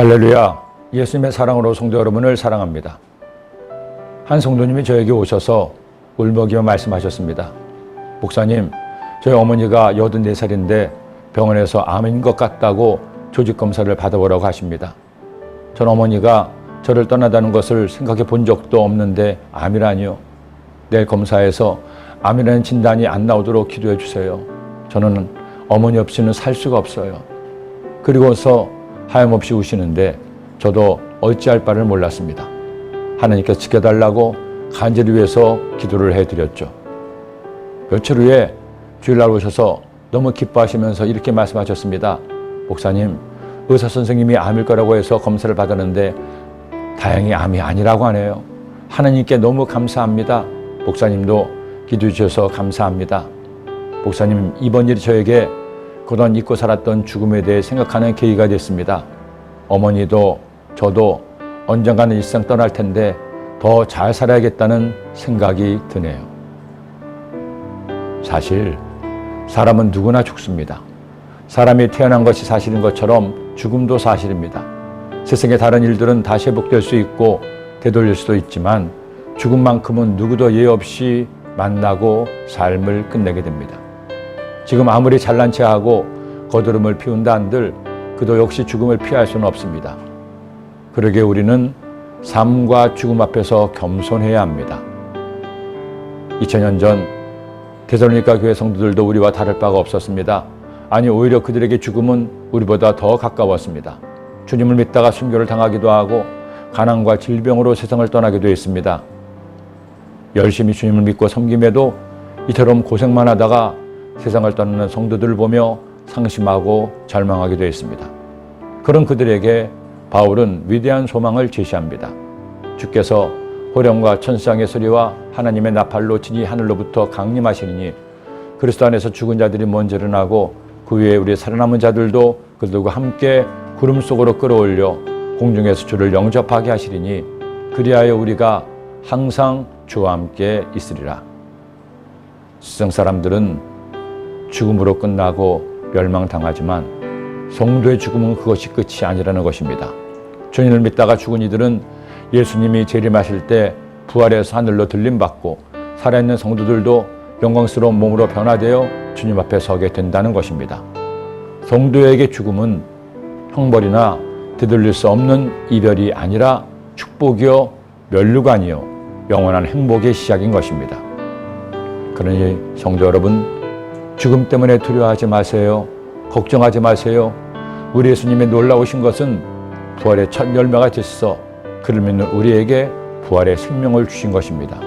할렐루야. 예수님의 사랑으로 성도 여러분을 사랑합니다. 한 성도님이 저에게 오셔서 울먹이며 말씀하셨습니다. 목사님, 저희 어머니가 84살인데 병원에서 암인 것 같다고 조직 검사를 받아보라고 하십니다. 전 어머니가 저를 떠나다는 것을 생각해 본 적도 없는데 암이라니요. 내일 검사에서 암이라는 진단이 안 나오도록 기도해 주세요. 저는 어머니 없이는 살 수가 없어요. 그리고서 하염없이 우시는데 저도 어찌할 바를 몰랐습니다. 하나님께 지켜달라고 간절히 위해서 기도를 해드렸죠. 며칠 후에 주일날 오셔서 너무 기뻐하시면서 이렇게 말씀하셨습니다. 목사님, 의사 선생님이 암일 거라고 해서 검사를 받았는데 다행히 암이 아니라고 하네요. 하나님께 너무 감사합니다. 목사님도 기도해 주셔서 감사합니다. 목사님, 이번 일이 저에게 그동안 잊고 살았던 죽음에 대해 생각하는 계기가 됐습니다. 어머니도 저도 언젠가는 일상 떠날 텐데 더 잘 살아야겠다는 생각이 드네요. 사실 사람은 누구나 죽습니다. 사람이 태어난 것이 사실인 것처럼 죽음도 사실입니다. 세상의 다른 일들은 다시 회복될 수 있고 되돌릴 수도 있지만 죽음만큼은 누구도 예의 없이 만나고 삶을 끝내게 됩니다. 지금 아무리 잘난 체하고 거드름을 피운다 한들 그도 역시 죽음을 피할 수는 없습니다. 그러게 우리는 삶과 죽음 앞에서 겸손해야 합니다. 2000년 전 데살로니가 교회 성도들도 우리와 다를 바가 없었습니다. 아니 오히려 그들에게 죽음은 우리보다 더 가까웠습니다. 주님을 믿다가 순교를 당하기도 하고 가난과 질병으로 세상을 떠나기도 했습니다. 열심히 주님을 믿고 섬김에도 이처럼 고생만 하다가 세상을 떠나는 성도들을 보며 상심하고 절망하기도 했습니다. 그런 그들에게 바울은 위대한 소망을 제시합니다. 주께서 호령과 천상의 소리와 하나님의 나팔로 진이 하늘로부터 강림하시니 그리스도 안에서 죽은 자들이 먼저 일어나고 그 위에 우리 살아남은 자들도 그들과 함께 구름 속으로 끌어올려 공중에서 주를 영접하게 하시리니 그리하여 우리가 항상 주와 함께 있으리라. 세상 사람들은 죽음으로 끝나고 멸망당하지만 성도의 죽음은 그것이 끝이 아니라는 것입니다. 주님을 믿다가 죽은 이들은 예수님이 재림하실 때 부활해서 하늘로 들림받고 살아있는 성도들도 영광스러운 몸으로 변화되어 주님 앞에 서게 된다는 것입니다. 성도에게 죽음은 형벌이나 되돌릴 수 없는 이별이 아니라 축복이요 멸류관이요 영원한 행복의 시작인 것입니다. 그러니 성도 여러분 죽음 때문에 두려워하지 마세요. 걱정하지 마세요. 우리 예수님의 놀라우신 것은 부활의 첫 열매가 됐어. 그를 믿는 우리에게 부활의 생명을 주신 것입니다.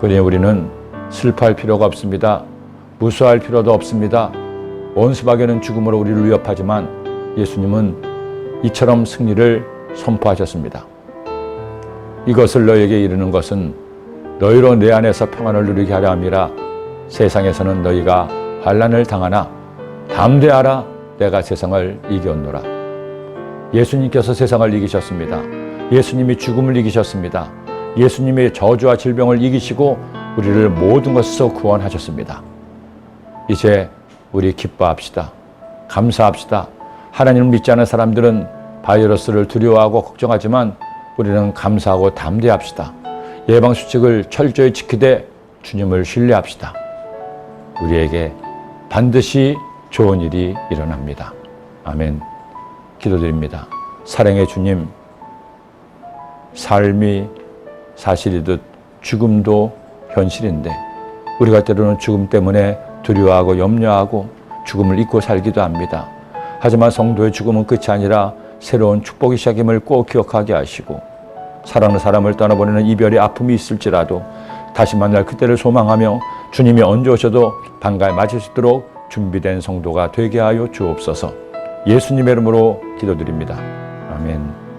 그러니 우리는 슬퍼할 필요가 없습니다. 무수할 필요도 없습니다. 원수박에는 죽음으로 우리를 위협하지만 예수님은 이처럼 승리를 선포하셨습니다. 이것을 너에게 이르는 것은 너희로 내 안에서 평안을 누리게 하려 함이라 세상에서는 너희가 환란을 당하나 담대하라 내가 세상을 이겼노라. 예수님께서 세상을 이기셨습니다. 예수님이 죽음을 이기셨습니다. 예수님이 저주와 질병을 이기시고 우리를 모든 것에서 구원하셨습니다. 이제 우리 기뻐합시다. 감사합시다. 하나님을 믿지 않은 사람들은 바이러스를 두려워하고 걱정하지만 우리는 감사하고 담대합시다. 예방수칙을 철저히 지키되 주님을 신뢰합시다. 우리에게 반드시 좋은 일이 일어납니다. 아멘. 기도드립니다. 사랑의 주님, 삶이 사실이듯 죽음도 현실인데 우리가 때로는 죽음 때문에 두려워하고 염려하고 죽음을 잊고 살기도 합니다. 하지만 성도의 죽음은 끝이 아니라 새로운 축복의 시작임을 꼭 기억하게 하시고 사랑하는 사람을 떠나보내는 이별의 아픔이 있을지라도 다시 만날 그때를 소망하며 주님이 언제 오셔도 반가에 맞을 수 있도록 준비된 성도가 되게 하여 주옵소서 예수님의 이름으로 기도드립니다. 아멘.